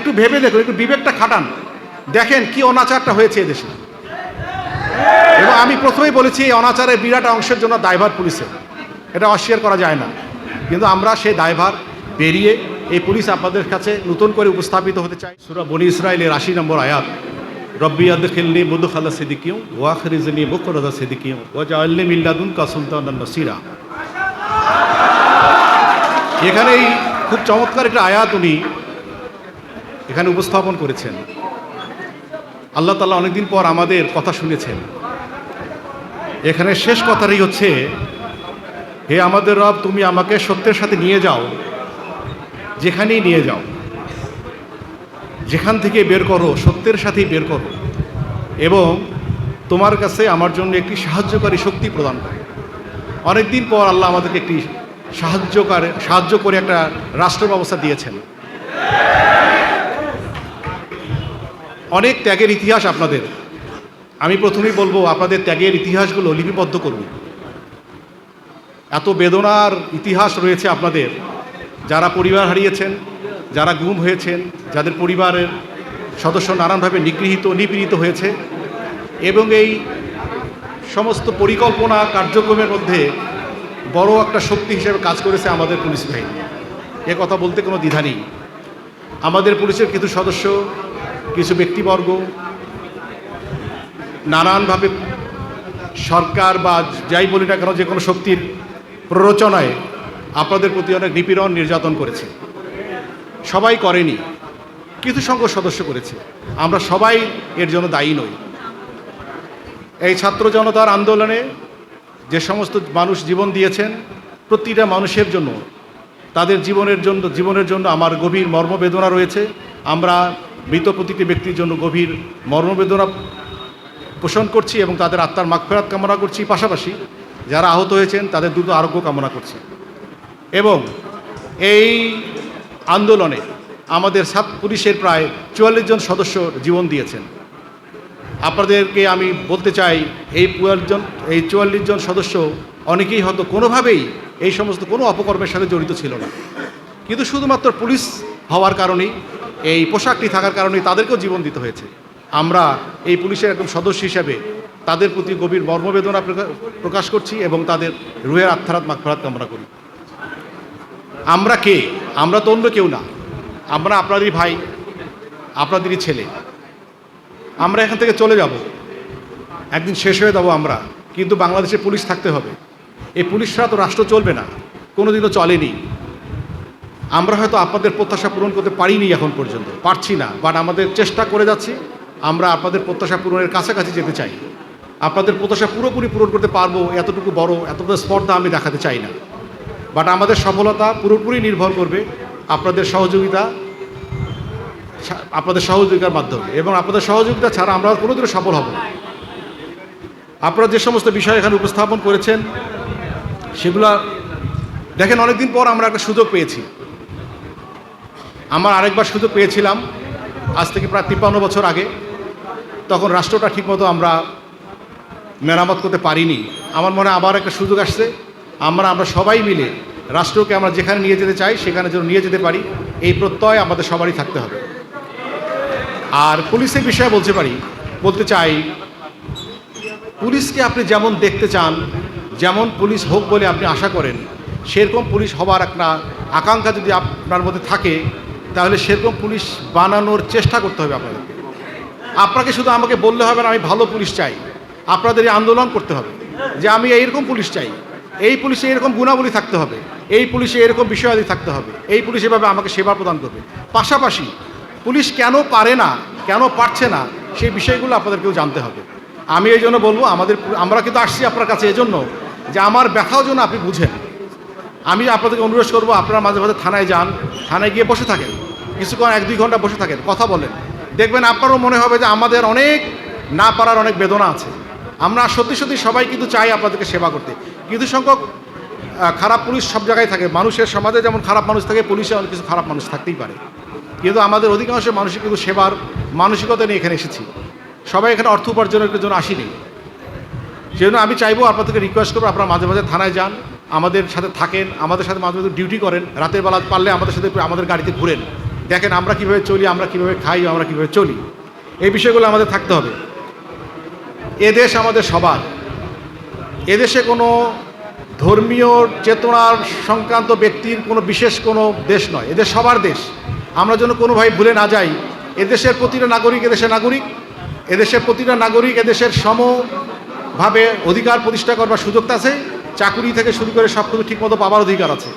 একটু ভেবে দেখুন, একটু বিবেকটা খাটান। দেখেন কি অনাচারটা হয়েছে এদেশে এবং আমি প্রথমেই বলেছি, এই অনাচারের বিরাট অংশের জন্য দায়ভার পুলিশের। এটা অস্বীকার করা যায় না। কিন্তু আমরা সেই দায়ভার পেরিয়ে এই পুলিশ আপনাদের কাছে নতুন করে উপস্থাপিত হতে চাই। সুরা বনি ইসরায়েলের আশি নম্বর আয়াত, রব্বি আদখিলনি মুদখালা সিদ্দিকিউ ওয়াখরিজনি মুখরদা সিদ্দিকিউ ওয়াজআলনি মিল্লাদুন কা সুলতানান নাসিরা। এখানেই খুব চমৎকার একটা আয়াত উনি এখানে উপস্থাপন করেছেন। আল্লাহ তালা অনেকদিন পর আমাদের কথা শুনেছেন। এখানে শেষ কথাটাই হচ্ছে, হে আমাদের রব, তুমি আমাকে সত্যের সাথে নিয়ে যাও, যেখানেই নিয়ে যাও। যেখান থেকে বের করো, সত্যের সাথেই বের করো। এবং তোমার কাছে আমার জন্য একটি সাহায্যকারী শক্তি প্রদান করে। অনেকদিন পর আল্লাহ আমাদেরকে একটি সাহায্যকার, সাহায্য করে একটা রাষ্ট্র ব্যবস্থা দিয়েছেন। অনেক ত্যাগের ইতিহাস আপনাদের। আমি প্রথমেই বলব, আপনাদের ত্যাগের ইতিহাসগুলো লিপিবদ্ধ করুন। এত বেদনার ইতিহাস রয়েছে আপনাদের। যারা পরিবার হারিয়েছেন, যারা গুম হয়েছেন, যাদের পরিবারের সদস্য নানানভাবে নিগৃহীত, নিপীড়িত হয়েছে, এবং এই সমস্ত পরিকল্পনা, কার্যক্রমের মধ্যে বড় একটা শক্তি হিসেবে কাজ করেছে আমাদের পুলিশ বাহিনী। এ কথা বলতে কোনো দ্বিধা নেই। আমাদের পুলিশের কিছু সদস্য কিছু ব্যক্তিবর্গ নানানভাবে সরকার বা যাই বলি না কেন যে কোনো শক্তির প্ররোচনায় আপনাদের প্রতি অনেক নিপীড়ন নির্যাতন করেছে। সবাই করেনি, কিছু সংখ্যক সদস্য করেছে। আমরা সবাই এর জন্য দায়ী নই। এই ছাত্র জনতার আন্দোলনে যে সমস্ত মানুষ জীবন দিয়েছেন, প্রতিটা মানুষের জন্য, তাদের জীবনের জন্য জীবনের জন্য আমার গভীর মর্মবেদনা রয়েছে। আমরা মৃত প্রতিটি ব্যক্তির জন্য গভীর মর্মবেদনা পোষণ করছি এবং তাদের আত্মার মাগফেরাত কামনা করছি। পাশাপাশি যারা আহত হয়েছেন, তাদের দ্রুত আরোগ্য কামনা করছি। এবং এই আন্দোলনে আমাদের সাত পুলিশের প্রায় চুয়াল্লিশ জন সদস্য জীবন দিয়েছেন। আপনাদেরকে আমি বলতে চাই, এই জন, এই চুয়াল্লিশ জন সদস্য অনেকেই হয়তো কোনোভাবেই এই সমস্ত কোনো অপকর্মের সাথে জড়িত ছিল না। কিন্তু শুধুমাত্র পুলিশ হওয়ার কারণেই এই পোশাকটি থাকার কারণেই তাদেরকেও জীবন দিতে হয়েছে। আমরা এই পুলিশের একদম সদস্য হিসাবে তাদের প্রতি গভীর মর্মবেদনা প্রকা- প্রকাশ করছি এবং তাদের রুহের আত্মারাত মাগফরাত কামনা করি। আমরা কে? আমরা তো অন্য কেউ না। আমরা আপনারই ভাই, আপনাদেরই ছেলে। আমরা এখান থেকে চলে যাব। একদিন শেষ হয়ে যাব আমরা। কিন্তু বাংলাদেশে পুলিশ থাকতে হবে। এই পুলিশরা তো রাষ্ট্র চলবে না। কোনোদিনও চলেনি। আমরা হয়তো আপনাদের প্রত্যাশা পূরণ করতে পারিনি এখন পর্যন্ত। পারছি না বাট আমাদের চেষ্টা করে যাচ্ছি। আমরা আপনাদের প্রত্যাশা পূরণের কাছাকাছি যেতে চাই। আপনাদের প্রত্যাশা পুরোপুরি পূরণ করতে পারব, এতটুকু বড়, এতটুকু স্পর্ধা আমি দেখাতে চাই না। বাট আমাদের সফলতা পুরোপুরি নির্ভর করবে আপনাদের সহযোগিতা, আপনাদের সহযোগিতার মাধ্যমে। এবং আপনাদের সহযোগিতা ছাড়া আমরা কোনোদিনও সফল হব না। আপনারা যে সমস্ত বিষয় এখানে উপস্থাপন করেছেন, সেগুলা দেখেন, অনেকদিন পর আমরা একটা সুযোগ পেয়েছি। আমার আরেকবার সুযোগ পেয়েছিলাম, আজ থেকে প্রায় তিপ্পান্ন বছর আগে, তখন রাষ্ট্রটা ঠিকমতো আমরা মেরামত করতে পারিনি। আমার মনে আবার একটা সুযোগ আসছে, আমরা আমরা সবাই মিলে রাষ্ট্রকে আমরা যেখানে নিয়ে যেতে চাই, সেখানে যেন নিয়ে যেতে পারি, এই প্রত্যয় আমাদের সবারই থাকতে হবে। আর পুলিশের বিষয়ে বলতে পারি, বলতে চাই, পুলিশকে আপনি যেমন দেখতে চান, যেমন পুলিশ হোক বলে আপনি আশা করেন, সেরকম পুলিশ হবার একটা আকাঙ্ক্ষা যদি আপনার মধ্যে থাকে তাহলে সেরকম পুলিশ বানানোর চেষ্টা করতে হবে আপনাদেরকে আপনাকে শুধু আমাকে বললে হবে না, আমি ভালো পুলিশ চাই। আপনাদের এই আন্দোলন করতে হবে যে আমি এইরকম পুলিশ চাই। এই পুলিশে এরকম গুণাবলী থাকতে হবে। এই পুলিশে এরকম বিষয়াদি থাকতে হবে। এই পুলিশ এভাবে আমাকে সেবা প্রদান করবে। পাশাপাশি পুলিশ কেন পারে না, কেন পারছে না সেই বিষয়গুলো আপনাদেরকেও জানতে হবে। আমি এই জন্য বলব, আমাদের আমরা কিন্তু আসছি আপনার কাছে এজন্য যে আমার ব্যথাও যেন আপনি বুঝেন। আমি আপনাদেরকে অনুরোধ করব, আপনারা মাঝে মাঝে থানায় যান। থানায় গিয়ে বসে থাকেন। কিছুক্ষণ, এক দুই ঘণ্টা বসে থাকেন, কথা বলেন। দেখবেন আপনারও মনে হবে যে আমাদের অনেক না পারার অনেক বেদনা আছে। আমরা সত্যি সত্যি সবাই কিন্তু চাই আপনাদেরকে সেবা করতে। কিছু সংখ্যক খারাপ পুলিশ সব জায়গায় থাকে। মানুষের সমাজে যেমন খারাপ মানুষ থাকে, পুলিশে অনেক কিছু খারাপ মানুষ থাকতেই পারে। কিন্তু আমাদের অধিকাংশ মানুষই কিন্তু সেবার মানসিকতা নিয়ে এখানে এসেছি। সবাই এখানে অর্থ উপার্জনের জন্য আসিনি। সেজন্য আমি চাইব আপনাদেরকে রিকোয়েস্ট করব, আপনারা মাঝে মাঝে থানায় যান। আমাদের সাথে থাকেন, আমাদের সাথে মাঝে মাঝে ডিউটি করেন, রাতের বেলা পারলে আমাদের সাথে আমাদের গাড়িতে ঘুরেন। দেখেন আমরা কীভাবে চলি, আমরা কীভাবে খাই, আমরা কীভাবে চলি। এই বিষয়গুলো আমাদের থাকতে হবে। এদেশ আমাদের সবার। এদেশে কোনো ধর্মীয় চেতনার সংক্রান্ত ব্যক্তির কোনো বিশেষ কোনো দেশ নয়। এদের সবার দেশ। আমরা যেন কোনোভাবে ভুলে না যাই, এদেশের প্রতিটা নাগরিক এদেশের নাগরিক। এদেশের প্রতিটা নাগরিক এদেশের সমভাবে অধিকার প্রতিষ্ঠা করবার সুযোগটা আছে। চাকুরি থেকে শুরু করে সব কিছু ঠিকমতো পাওয়ার অধিকার আছে।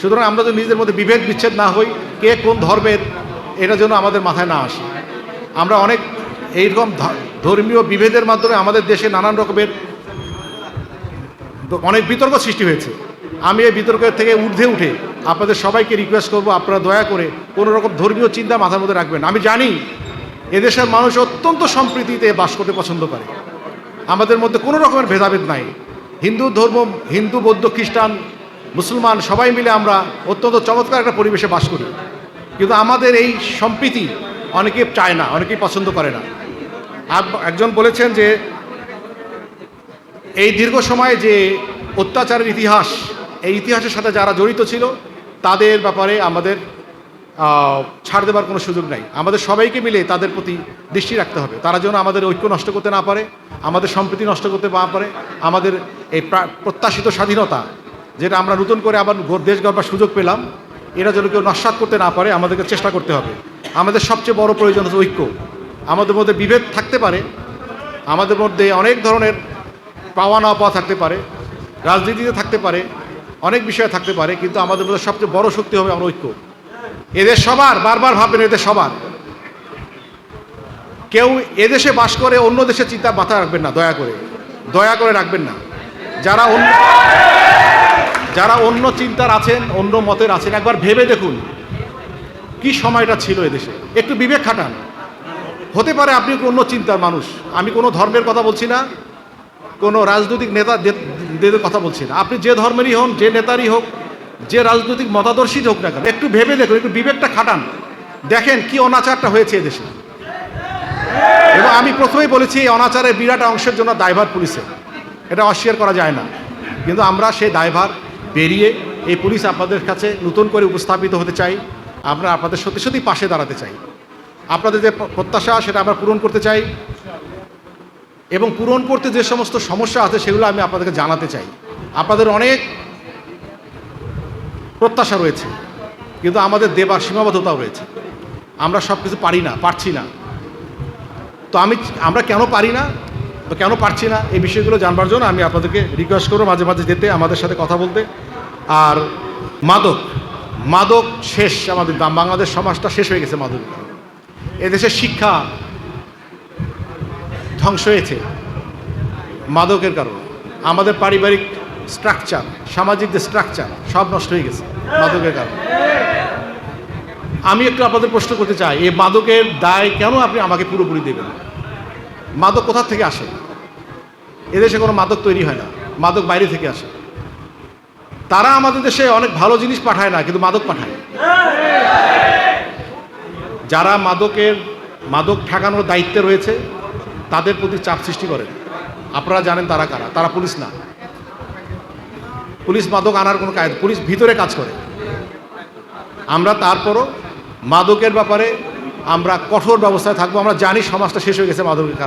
সুতরাং আমরা যদি নিজেদের মধ্যে বিভেদ বিচ্ছেদ না হই, কে কোন ধর্মের এটা যেন আমাদের মাথায় না আসে। আমরা অনেক এইরকম ধর্মীয় বিভেদের মাধ্যমে আমাদের দেশে নানান রকমের অনেক বিতর্ক সৃষ্টি হয়েছে। আমি এই বিতর্কের থেকে ঊর্ধ্বে উঠে আপনাদের সবাইকে রিকোয়েস্ট করব, আপনারা দয়া করে কোনো রকম ধর্মীয় চিন্তা মাথার মধ্যে রাখবেন আমি জানি এদেশের মানুষ অত্যন্ত সম্প্রীতিতে বাস করতে পছন্দ করে। আমাদের মধ্যে কোনো রকমের ভেদাভেদ নাই। হিন্দু ধর্ম, হিন্দু, বৌদ্ধ, খ্রিস্টান, মুসলমান, সবাই মিলে আমরা অত্যন্ত চমৎকার একটা পরিবেশে বাস করি। কিন্তু আমাদের এই সম্প্রীতি অনেকে চায় না, অনেকেই পছন্দ করে না। আর একজন বলেছেন যে, এই দীর্ঘ সময়ে যে অত্যাচারের ইতিহাস, এই ইতিহাসের সাথে যারা জড়িত ছিল, তাদের ব্যাপারে আমাদের ছাড় দেবার কোনো সুযোগ নাই। আমাদের সবাইকে মিলে তাদের প্রতি দৃষ্টি রাখতে হবে। তারা যেন আমাদের ঐক্য নষ্ট করতে না পারে, আমাদের সম্প্রীতি নষ্ট করতে না পারে, আমাদের এই প্রা- প্রত্যাশিত স্বাধীনতা, যেটা আমরা নতুন করে আবার দেশ গড়বার সুযোগ পেলাম এরা যেন কেউ নস্বাত করতে না পারে, আমাদেরকে চেষ্টা করতে হবে। আমাদের সবচেয়ে বড় প্রয়োজন হচ্ছে ঐক্য। আমাদের মধ্যে বিভেদ থাকতে পারে, আমাদের মধ্যে অনেক ধরনের পাওয়া না পাওয়া থাকতে পারে, রাজনীতিতে থাকতে পারে, অনেক বিষয় থাকতে পারে, কিন্তু আমাদের মধ্যে সবচেয়ে বড় শক্তি হবে আমরা ঐক্য। এদের সবার, বারবার ভাববেন এদের সবার। কেউ এদেশে বাস করে, অন্য দেশে চিন্তা মাথায় রাখবেন না, দয়া করে। দয়া করে রাখবেন না। যারা অন্য যারা অন্য চিন্তার আছেন, অন্য মতের আছেন, একবার ভেবে দেখুন কি সময়টা ছিল এদেশে। একটু বিবেক খাটান। হতে পারে আপনি অন্য চিন্তার মানুষ। আমি কোনো ধর্মের কথা বলছি না, কোনো রাজনৈতিক নেতা কথা বলছি না। আপনি যে ধর্মেরই হন, যে নেতারই হোক যে রাজনৈতিক মতাদর্শী হোক না কেন, একটু ভেবে দেখুন, একটু বিবেকটা খাটান। দেখেন কি অনাচারটা হয়েছে এদেশে। এবং আমি প্রথমেই বলেছি, এই অনাচারের বিরাট অংশের জন্য দায়ভার পুলিশের। এটা অস্বীকার করা যায় না। কিন্তু আমরা সেই দায়ভার বেরিয়ে এই পুলিশ আপনাদের কাছে নতুন করে উপস্থাপিত হতে চাই। আমরা আপনাদের সত্যি সত্যি পাশে দাঁড়াতে চাই। আপনাদের যে প্রত্যাশা, সেটা আমরা পূরণ করতে চাই। এবং পূরণ করতে যে সমস্ত সমস্যা আছে, সেগুলো আমি আপনাদেরকে জানাতে চাই। আপনাদের অনেক প্রত্যাশা রয়েছে, কিন্তু আমাদের দেবার সীমাবদ্ধতাও রয়েছে। আমরা সব কিছু পারি না, পারছি না। তো আমি, আমরা কেন পারি না তো কেন পারছি না এই বিষয়গুলো জানবার জন্য আমি আপনাদেরকে রিকোয়েস্ট করব মাঝে মাঝে যেতে, আমাদের সাথে কথা বলতে। আর মাদক মাদক শেষ আমাদের বা- বাংলাদেশ সমাজটা শেষ হয়ে গেছে মাদক। এদেশের শিক্ষা ধ্বংস হয়েছে মাদকের কারণে। আমাদের পারিবারিক স্ট্রাকচার সামাজিক যে স্ট্রাকচার সব নষ্ট হয়ে গেছে মাদকের কারণে। আমি একটু আপনাদের প্রশ্ন করতে চাই, এই মাদকের দায় কেন আপনি আমাকে পুরোপুরি দেবেন? মাদক কোথা থেকে আসে? এদেশে কোনো মাদক তৈরি হয় না, মাদক বাইরে থেকে আসে। তারা আমাদের দেশে অনেক ভালো জিনিস পাঠায় না, কিন্তু মাদক পাঠায়। যারা মাদকের, মাদক ঠেকানোর দায়িত্বে রয়েছে, তাদের প্রতি চাপ সৃষ্টি করেন আপনারা জানেন তারা কারা, তারা পুলিশ না। পুলিশ মাদক আনার কোনো কাজ পুলিশ ভিতরে কাজ করে। আমরা তারপরও মাদকের ব্যাপারে আমরা কঠোর ব্যবস্থায় থাকব, আমরা জানি সমাজটা শেষ হয়ে গেছে মাদকের কারণে।